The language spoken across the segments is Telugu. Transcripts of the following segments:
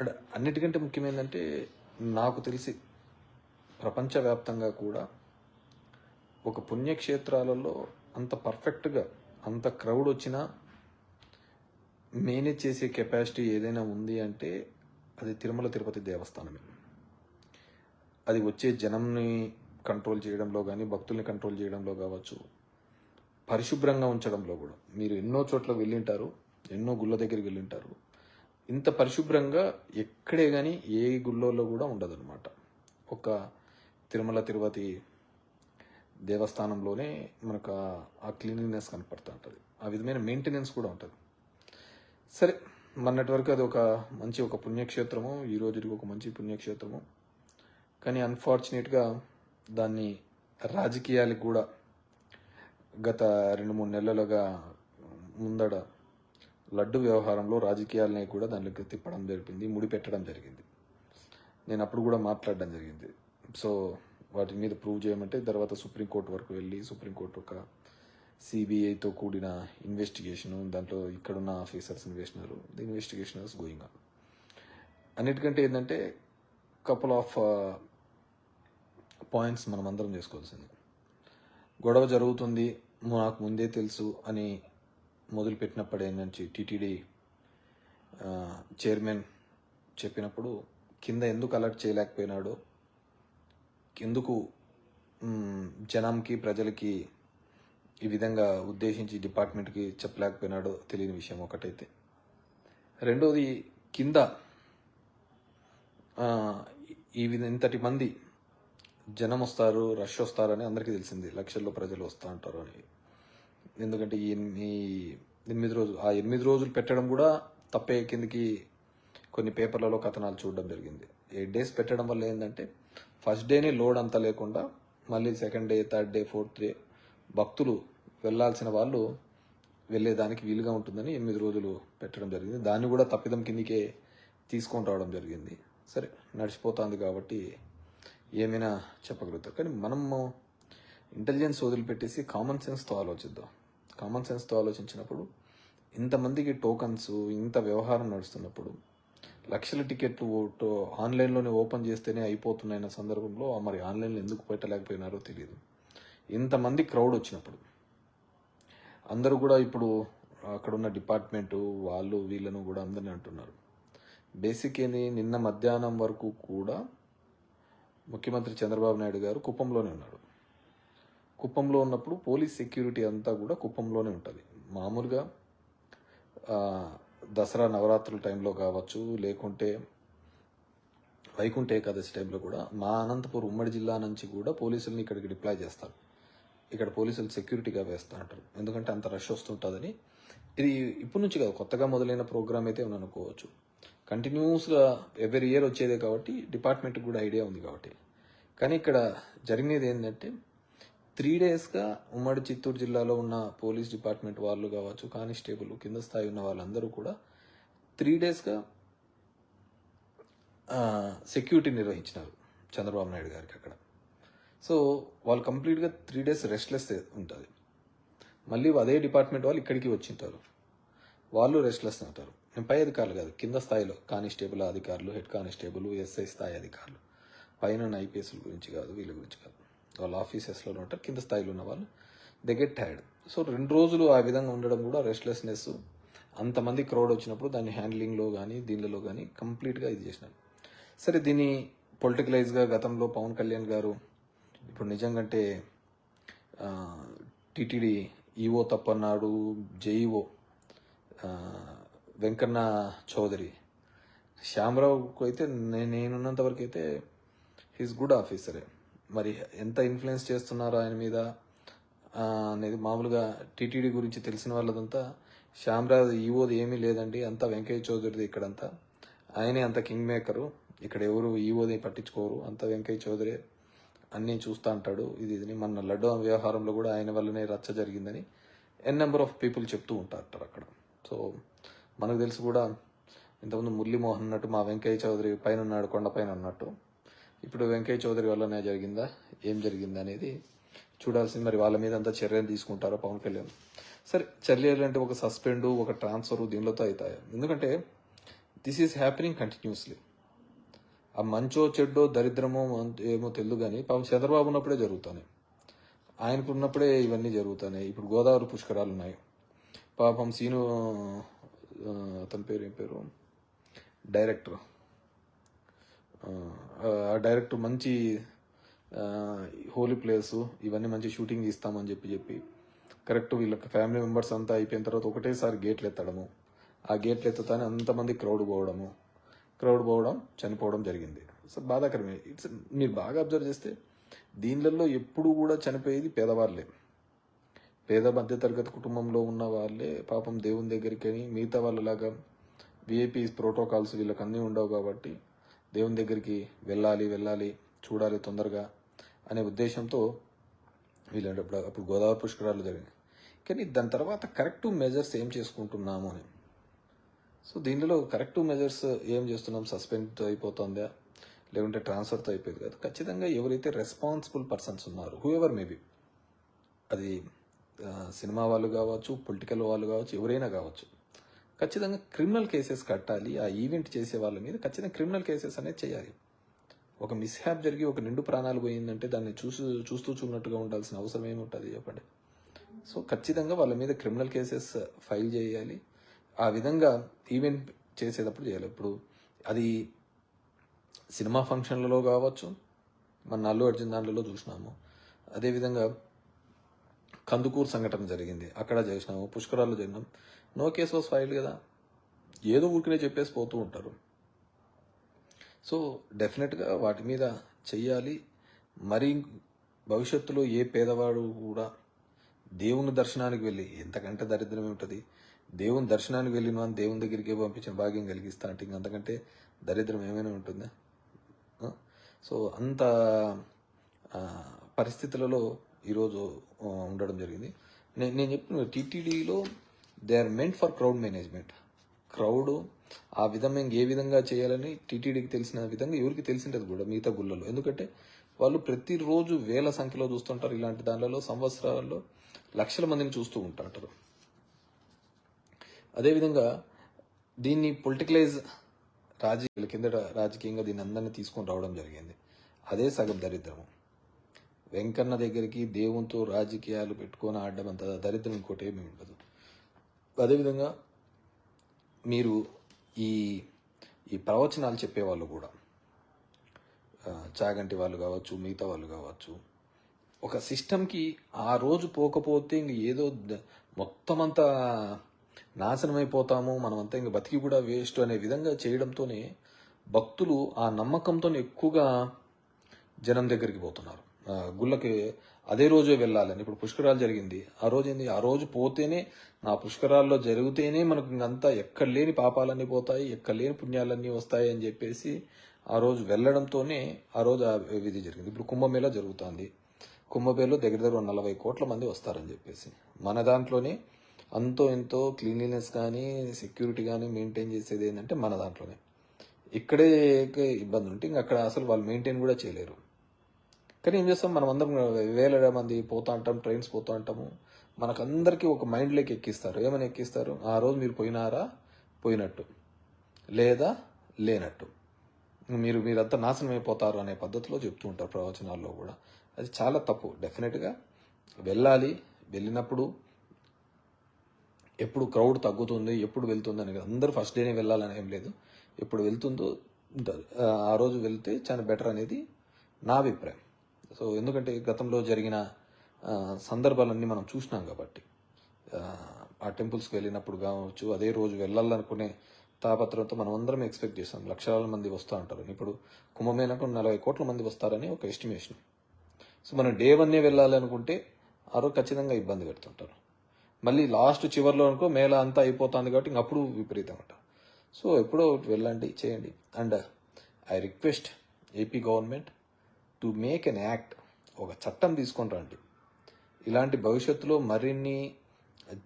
అండ్ అన్నిటికంటే ముఖ్యమైనదంటే నాకు తెలిసి ప్రపంచవ్యాప్తంగా కూడా ఒక పుణ్యక్షేత్రాలలో అంత పర్ఫెక్ట్గా అంత క్రౌడ్ వచ్చినా మేనేజ్ చేసే కెపాసిటీ ఏదైనా ఉంది అంటే అది తిరుమల తిరుపతి దేవస్థానమే. అది వచ్చే జనంని కంట్రోల్ చేయడంలో కానీ భక్తుల్ని కంట్రోల్ చేయడంలో కావచ్చు పరిశుభ్రంగా ఉంచడంలో కూడా. మీరు ఎన్నో చోట్ల వెళ్ళింటారు ఎన్నో గుళ్ళ దగ్గరికి వెళ్ళింటారు ఇంత పరిశుభ్రంగా ఎక్కడే కానీ ఏ గుళ్ళోలో కూడా ఉండదన్నమాట. ఒక తిరుమల తిరుపతి దేవస్థానంలోనే మనకు ఆ- ఆ క్లీనినెస్ కనపడుతూ ఉంటుంది. ఆ విధమైన మెయింటెనెన్స్ కూడా ఉంటుంది. సరే మొన్నటి వరకు అది ఒక మంచి ఒక పుణ్యక్షేత్రము ఈ రోజుకి ఒక మంచి పుణ్యక్షేత్రము. కానీ అన్ఫార్చునేట్గా దాన్ని రాజకీయాలకు కూడా గత రెండు మూడు నెలలుగా ముందడ లడ్డు వ్యవహారంలో రాజకీయాలని కూడా దానికి తిప్పడం జరిపింది ముడిపెట్టడం జరిగింది. నేను అప్పుడు కూడా మాట్లాడడం జరిగింది. సో వాటి మీద ప్రూవ్ చేయమంటే తర్వాత సుప్రీంకోర్టు వరకు వెళ్ళి సుప్రీంకోర్టు ఒక సిబిఐతో కూడిన ఇన్వెస్టిగేషన్ దాంట్లో ఇక్కడున్న ఆఫీసర్స్ వేసినారు the investigation is going on అన్నిటికంటే ఏంటంటే కపుల్ ఆఫ్ పాయింట్స్ మనం అందరం చేసుకోవాల్సింది. గొడవ జరుగుతుంది నాకు ముందే తెలుసు అని మొదలుపెట్టినప్పుడే నుంచి టీటీడీ చైర్మన్ చెప్పినప్పుడు కింద ఎందుకు అలర్ట్ చేయలేకపోయినాడో? ఎందుకు జనంకి ప్రజలకి ఈ విధంగా ఉద్దేశించి డిపార్ట్మెంట్కి చెప్పలేకపోయినాడో తెలియని విషయం ఒకటైతే. రెండోది కింద ఈ విధ ఇంతటి మంది జనం వస్తారు రష్ వస్తారని అందరికీ తెలిసింది. లక్షల్లో ప్రజలు వస్తూ ఉంటారు అని. ఎందుకంటే ఈ ఎనిమిది రోజులు ఆ ఎనిమిది రోజులు పెట్టడం కూడా తప్పే కిందకి కొన్ని పేపర్లలో కథనాలు చూడడం జరిగింది. ఎయిట్ డేస్ పెట్టడం వల్ల ఏంటంటే ఫస్ట్ డేనే లోడ్ అంతా లేకుండా మళ్ళీ second day third day fourth day భక్తులు వెళ్ళాల్సిన వాళ్ళు వెళ్ళేదానికి వీలుగా ఉంటుందని ఎనిమిది రోజులు పెట్టడం జరిగింది. దాన్ని కూడా తప్పిదం కిందికే తీసుకొని రావడం జరిగింది. సరే నడిచిపోతుంది కాబట్టి ఏమైనా చెప్పగలుగుతారు. కానీ మనము ఇంటెలిజెన్స్ వదిలిపెట్టేసి కామన్ సెన్స్తో ఆలోచిద్దాం. కామన్ సెన్స్తో ఆలోచించినప్పుడు ఇంతమందికి టోకన్స్ ఇంత వ్యవహారం నడుస్తున్నప్పుడు లక్షల టికెట్లు ఓటు ఆన్లైన్లోనే ఓపెన్ చేస్తేనే అయిపోతున్నాయన్న సందర్భంలో మరి ఆన్లైన్లో ఎందుకు పెట్టలేకపోయినారో తెలియదు ఇంతమంది క్రౌడ్ వచ్చినప్పుడు అందరూ కూడా ఇప్పుడు అక్కడ ఉన్న డిపార్ట్మెంటు వాళ్ళు వీళ్ళను కూడా అందరినీ అంటున్నారు. బేసిక్ ఏంది నిన్న మధ్యాహ్నం వరకు కూడా ముఖ్యమంత్రి చంద్రబాబు నాయుడు గారు కుప్పంలోనే ఉన్నాడు కుప్పంలో ఉన్నప్పుడు పోలీస్ సెక్యూరిటీ అంతా కూడా కుప్పంలోనే ఉంటుంది. మామూలుగా దసరా నవరాత్రుల టైంలో కావచ్చు లేకుంటే వైకుంఠ ఏకాదశి టైంలో కూడా మా అనంతపురం ఉమ్మడి జిల్లా నుంచి కూడా పోలీసుల్ని ఇక్కడికి డిప్లాయ్ చేస్తారు. ఇక్కడ పోలీసులు సెక్యూరిటీగా వేస్తూ ఉంటారు ఎందుకంటే అంత రష్ వస్తుంటుందని. ఇది ఇప్పటి నుంచి కాదు కొత్తగా మొదలైన ప్రోగ్రామ్ అయితే మనం అనుకోవచ్చు. కంటిన్యూస్గా ఎవ్రీ ఇయర్ వచ్చేదే కాబట్టి డిపార్ట్మెంట్కి కూడా ఐడియా ఉంది కాబట్టి. కానీ ఇక్కడ జరిగినది ఏంటంటే త్రీ డేస్గా ఉమ్మడి చిత్తూరు జిల్లాలో ఉన్న పోలీస్ డిపార్ట్మెంట్ వాళ్ళు కావచ్చు కానిస్టేబుల్ కింద స్థాయి ఉన్న వాళ్ళందరూ కూడా త్రీ డేస్గా సెక్యూరిటీ నిర్వహించినారు చంద్రబాబు నాయుడు గారికి అక్కడ. సో వాళ్ళు కంప్లీట్గా త్రీ డేస్ రెస్ట్లెస్ ఉంటుంది మళ్ళీ అదే డిపార్ట్మెంట్ వాళ్ళు ఇక్కడికి వచ్చింటారు. వాళ్ళు రెస్ట్లెస్ ఉంటారు నేను పై అధికారులు కాదు కింద స్థాయిలో కానిస్టేబుల్ అధికారులు హెడ్ కానిస్టేబుల్ ఎస్ఐ స్థాయి అధికారులు. పైన ఐపీఎస్ల గురించి కాదు వీళ్ళ గురించి కాదు. వాళ్ళ ఆఫీసెస్లో ఉంటారు కింద స్థాయిలో ఉన్న వాళ్ళు. దే గెట్ టైర్డ్ సో రెండు రోజులు ఆ విధంగా ఉండడం కూడా రెస్ట్లెస్నెస్ అంతమంది క్రౌడ్ వచ్చినప్పుడు దాన్ని హ్యాండ్లింగ్లో కానీ దీనిలో కానీ కంప్లీట్గా ఇది చేసినాను సరే దీన్ని పొలిటికలైజ్గా గతంలో పవన్ కళ్యాణ్ గారు ఇప్పుడు నిజంగంటే టిటిడి ఈఓ తప్పన్నాడు జేఈఓ వెంకన్న చౌదరి. శ్యామరావుకు అయితే నే- నేనున్నంత వరకు అయితే హీస్ గుడ్ ఆఫీసరే మరి ఎంత ఇన్ఫ్లుయెన్స్ చేస్తున్నారు ఆయన మీద అనేది మామూలుగా టీటీడీ గురించి తెలిసిన వాళ్ళదంతా శ్యామరావు ఈవోది ఏమీ లేదండి అంతా వెంకయ్య చౌదరిది ఇక్కడంతా. ఆయనే అంత కింగ్ మేకరు ఇక్కడ ఎవరు ఈవోది పట్టించుకోరు అంత వెంకయ్య చౌదరి అన్నీ చూస్తూ అంటాడు ఇది ఇది మన లడ్డు వ్యవహారంలో కూడా ఆయన వల్లనే రచ్చ జరిగిందని ఎన్ నెంబర్ ఆఫ్ పీపుల్ చెప్తూ ఉంటారు అక్కడ. సో మనకు తెలిసి కూడా ఇంతకుముందు మురళీమోహన్ అన్నట్టు మా వెంకయ్య చౌదరి పైన ఉన్నాడు కొండపైన ఉన్నట్టు. ఇప్పుడు వెంకయ్య చౌదరి వల్లనే జరిగిందా? ఏం జరిగిందా అనేది చూడాల్సింది. మరి వాళ్ళ మీద అంతా చర్యలు తీసుకుంటారో పవన్ కళ్యాణ్? సరే చర్యలు అంటే ఒక సస్పెండ్ ఒక ట్రాన్స్ఫర్ దీనిలోతో అవుతాయి? ఎందుకంటే దిస్ ఈస్ హ్యాపెనింగ్ కంటిన్యూస్లీ ఆ మంచో చెడ్డో దరిద్రమో ఏమో తెలియదు కానీ పాపం చంద్రబాబు ఉన్నప్పుడే జరుగుతాయి ఆయనకు ఉన్నప్పుడే ఇవన్నీ జరుగుతున్నాయి. ఇప్పుడు గోదావరి పుష్కరాలు ఉన్నాయి. పాపం సీను అతని పేరు ఏం పేరు? డైరెక్టర్. డైరెక్ట్ మంచి హోలీ ప్లేసు ఇవన్నీ మంచి షూటింగ్ ఇస్తామని చెప్పి చెప్పి. కరెక్ట్ వీళ్ళకి ఫ్యామిలీ మెంబర్స్ అంతా అయిపోయిన తర్వాత ఒకటేసారి గేట్లు ఎత్తడము. ఆ గేట్లు ఎత్తుతానే అంతమంది క్రౌడ్ పోవడము. క్రౌడ్ పోవడం చనిపోవడం జరిగింది. సో బాధాకరమే. ఇట్స్ మీరు బాగా అబ్జర్వ్ చేస్తే దీనిలలో ఎప్పుడు కూడా చనిపోయేది పేదవాళ్ళే. పేద మధ్యతరగతి కుటుంబంలో ఉన్న వాళ్ళే పాపం దేవుని దగ్గరికి అని మిగతా వాళ్ళలాగా విఐపీ ప్రోటోకాల్స్ వీళ్ళకి అన్నీ ఉండవు కాబట్టి దేవుని దగ్గరికి వెళ్ళాలి వెళ్ళాలి చూడాలి తొందరగా అనే ఉద్దేశంతో వీళ్ళప్పుడు అప్పుడు గోదావరి పుష్కరాలు జరిగినాయి. కానీ దాని తర్వాత కరెక్ట్ మెజర్స్ ఏం చేసుకుంటున్నాము అని. సో దీనిలో కరెక్ట్ మెజర్స్ ఏం చేస్తున్నాం? సస్పెండ్ అయిపోతుందా? లేకుంటే ట్రాన్స్ఫర్తో అయిపోయింది కాదు. ఖచ్చితంగా ఎవరైతే రెస్పాన్సిబుల్ పర్సన్స్ ఉన్నారు హూ ఎవర్ మేబీ అది సినిమా వాళ్ళు కావచ్చు పొలిటికల్ వాళ్ళు కావచ్చు ఎవరైనా కావచ్చు ఖచ్చితంగా క్రిమినల్ కేసెస్ కట్టాలి ఆ ఈవెంట్ చేసే వాళ్ళ మీద ఖచ్చితంగా క్రిమినల్ కేసెస్ అనేది చేయాలి. ఒక మిస్హ్యాప్ జరిగి ఒక నిండు ప్రాణాలు పోయిందంటే దాన్ని చూసి చూస్తూ చూడనట్టుగా ఉండాల్సిన అవసరం ఏముంటుంది చెప్పండి? సో ఖచ్చితంగా వాళ్ళ మీద క్రిమినల్ కేసెస్ ఫైల్ చేయాలి. ఆ విధంగా ఈవెంట్ చేసేటప్పుడు చేయాలి. ఇప్పుడు అది సినిమా ఫంక్షన్లలో కావచ్చు మన అల్లు అర్జున్ దాంట్లో చూసినాము. అదేవిధంగా కందుకూరు సంఘటన జరిగింది. అక్కడ చేసినాము పుష్కరాల్లో జరిగినాం నో కేస్ వాస్ ఫైల్డ్ కదా. ఏదో ఊరికనే చెప్పేసి పోతూ ఉంటారు. సో డెఫినెట్గా వాటి మీద చెయ్యాలి. మరి భవిష్యత్తులో ఏ పేదవాడు కూడా దేవుని దర్శనానికి వెళ్ళి ఎంతకంటే దరిద్రం ఏమిటది దేవుని దర్శనానికి వెళ్ళిన వాడిని దేవుని దగ్గరికి పంపించిన భాగ్యం కలిగిస్తా అంటే అంతకంటే దరిద్రం ఏమైనా ఉంటుందా? సో అంత పరిస్థితులలో ఈరోజు ఉండడం జరిగింది. నేను నేను చెప్పిన టీటీడీలో they are meant for crowd management crowd ఆ విధంగా ఏ విధంగా చేయాలని టీటీడీకి తెలిసిన విధంగా ఎవరికి తెలిసిండదు కూడా మిగతా గుళ్ళలో. ఎందుకంటే వాళ్ళు ప్రతిరోజు వేల సంఖ్యలో చూస్తుంటారు ఇలాంటి దానిలలో సంవత్సరాల్లో లక్షల మందిని చూస్తూ ఉంటారు. అదేవిధంగా దీన్ని పొలిటికలైజ్ రాజకీయాల కింద రాజకీయంగా దీన్ని అందరినీ తీసుకొని రావడం జరిగింది. అదే సగం దరిద్రము. వెంకన్న దగ్గరికి దేవునితో రాజకీయాలు పెట్టుకొని ఆడడం అంత దరిద్రం ఇంకోటి ఏమి ఉండదు. అదేవిధంగా మీరు ఈ ఈ ప్రవచనాలు చెప్పేవాళ్ళు కూడా చాగంటి వాళ్ళు కావచ్చు మిగతా వాళ్ళు కావచ్చు ఒక సిస్టమ్కి ఆ రోజు పోకపోతే ఇంక ఏదో మొత్తం అంతా నాశనం అయిపోతాము మనమంతా ఇంక బతికి కూడా వేస్ట్ అనే విధంగా చేయడంతోనే భక్తులు ఆ నమ్మకంతో ఎక్కువగా జనం దగ్గరికి పోతున్నారు. గుళ్ళకి అదే రోజే వెళ్ళాలని. ఇప్పుడు పుష్కరాలు జరిగింది. ఆ రోజు ఏంది? ఆ రోజు పోతేనే నా పుష్కరాల్లో జరిగితేనే మనకు ఇంకంతా ఎక్కడ లేని పాపాలన్నీ పోతాయి ఎక్కడ లేని పుణ్యాలన్నీ వస్తాయి అని చెప్పేసి ఆ రోజు వెళ్ళడంతోనే ఆ రోజు ఆ విధి జరిగింది. ఇప్పుడు కుంభమేళ జరుగుతుంది. కుంభమేళలో దగ్గర దగ్గర నలభై కోట్ల మంది వస్తారని చెప్పేసి. మన దాంట్లోనే అంతో ఎంతో క్లీన్లీనెస్ కానీ సెక్యూరిటీ కానీ మెయింటైన్ చేసేది ఏంటంటే మన దాంట్లోనే. ఇక్కడే ఇబ్బంది ఉంటే ఇంకా అక్కడ అసలు వాళ్ళు మెయింటైన్ కూడా చేయలేరు. కానీ ఏం చేస్తాం? మనం అందరం వేల మంది పోతా అంటాం ట్రైన్స్ పోతా అంటాము మనకందరికీ ఒక మైండ్లోకి ఎక్కిస్తారు. ఏమని ఎక్కిస్తారు? ఆ రోజు మీరు పోయినారా? పోయినట్టు. లేదా లేనట్టు. మీరు మీరంతా నాశనం అయిపోతారు అనే పద్ధతిలో చెప్తూ ఉంటారు ప్రవచనాల్లో కూడా. అది చాలా తప్పు. డెఫినెట్గా వెళ్ళాలి. వెళ్ళినప్పుడు ఎప్పుడు క్రౌడ్ తగ్గుతుంది ఎప్పుడు వెళ్తుంది అని అందరూ ఫస్ట్ డేనే వెళ్ళాలని ఏం లేదు. ఎప్పుడు వెళ్తుందో ఉంటుంది. ఆ రోజు వెళ్తే చాలా బెటర్ అనేది నా అభిప్రాయం. సో ఎందుకంటే గతంలో జరిగిన సందర్భాలన్నీ మనం చూసినాం కాబట్టి ఆ, టెంపుల్స్కి వెళ్ళినప్పుడు కావచ్చు అదే రోజు వెళ్ళాలనుకునే తాపత్రంతో మనం అందరం ఎక్స్పెక్ట్ చేస్తాం లక్షల మంది వస్తూ ఉంటారు. ఇప్పుడు కుంభమేళకు నలభై కోట్ల మంది వస్తారని ఒక ఎస్టిమేషన్. సో మనం డే వన్నే వెళ్ళాలి అనుకుంటే ఖచ్చితంగా ఇబ్బంది పెడుతుంటారు. మళ్ళీ లాస్ట్ చివర్లో అనుకో మేళ అంతా అయిపోతుంది కాబట్టి అప్పుడు విపరీతం అంట సో ఎప్పుడో వెళ్ళండి చేయండి. And I request AP government to make an act ఒక చట్టం తీసుకొని రండి. ఇలాంటి భవిష్యత్తులో మరిన్ని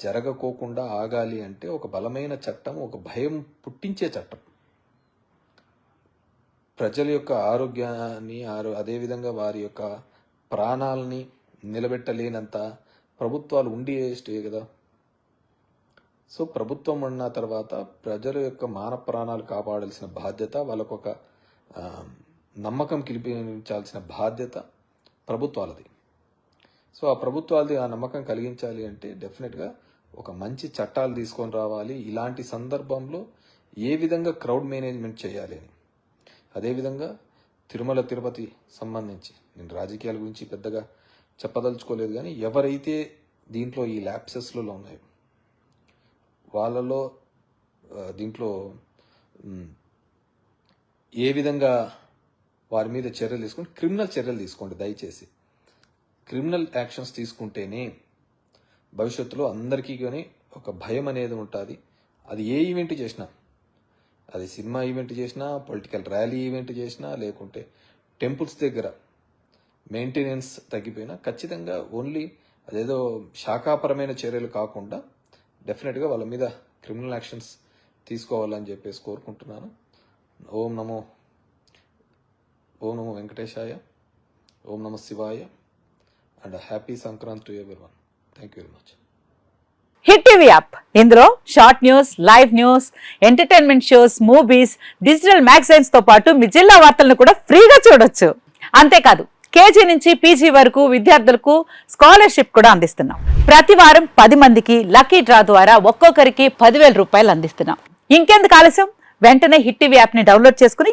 జరగకోకుండా ఆగాలి అంటే ఒక బలమైన చట్టం ఒక భయం పుట్టించే చట్టం. ప్రజల యొక్క ఆరోగ్యాన్ని ఆరో అదేవిధంగా వారి యొక్క ప్రాణాలని నిలబెట్టలేనంత ప్రభుత్వాలు ఉండి స్టే కదా. సో ప్రభుత్వం ఉన్న తర్వాత ప్రజల యొక్క మాన ప్రాణాలు కాపాడాల్సిన బాధ్యత వాళ్ళకొక నమ్మకం కల్పించాల్సిన బాధ్యత ప్రభుత్వాలది. సో ఆ ప్రభుత్వాలది ఆ నమ్మకం కలిగించాలి అంటే డెఫినెట్గా ఒక మంచి చట్టాలు తీసుకొని రావాలి. ఇలాంటి సందర్భంలో ఏ విధంగా క్రౌడ్ మేనేజ్మెంట్ చేయాలి అని. అదేవిధంగా తిరుమల తిరుపతి సంబంధించి నేను రాజకీయాల గురించి పెద్దగా చెప్పదలుచుకోలేదు కానీ ఎవరైతే దీంట్లో ఈ ల్యాప్సెస్లలో ఉన్నాయో వాళ్ళలో దీంట్లో ఏ విధంగా వారి మీద చర్యలు తీసుకుంటే క్రిమినల్ చర్యలు తీసుకోండి దయచేసి. క్రిమినల్ యాక్షన్స్ తీసుకుంటేనే భవిష్యత్తులో అందరికీ కానీ ఒక భయం అనేది ఉంటుంది. అది ఏ ఈవెంట్ చేసినా అది సినిమా ఈవెంట్ చేసినా పొలిటికల్ ర్యాలీ ఈవెంట్ చేసినా లేకుంటే టెంపుల్స్ దగ్గర మెయింటెనెన్స్ తగ్గిపోయినా ఖచ్చితంగా ఓన్లీ అదేదో శాఖాపరమైన చర్యలు కాకుండా డెఫినెట్గా వాళ్ళ మీద క్రిమినల్ యాక్షన్స్ తీసుకోవాలని చెప్పేసి కోరుకుంటున్నాను. ఓం నమో ఓం నమో వెంకటేశాయ ఓం నమ శివాయ and happy Sankranti to everyone thank you very much. Hit TV app. ఇందులో short news live news entertainment shows movies digital మ్యాగజైన్స్తో పాటు మీ జిల్లా వార్తలను కూడా ఫ్రీగా చూడొచ్చు. అంతేకాదు కేజీ నుంచి పీజీ వరకు విద్యార్థులకు స్కాలర్షిప్ కూడా అందిస్తున్నాం. ప్రతి వారం పది మందికి లక్కీ డ్రా ద్వారా ఒక్కొక్కరికి పదివేల రూపాయలు అందిస్తున్నాం. ఇంకెందుకు ఆలస్యం? వెంటనే హిట్ టీవీ యాప్ని డౌన్లోడ్ చేసుకుని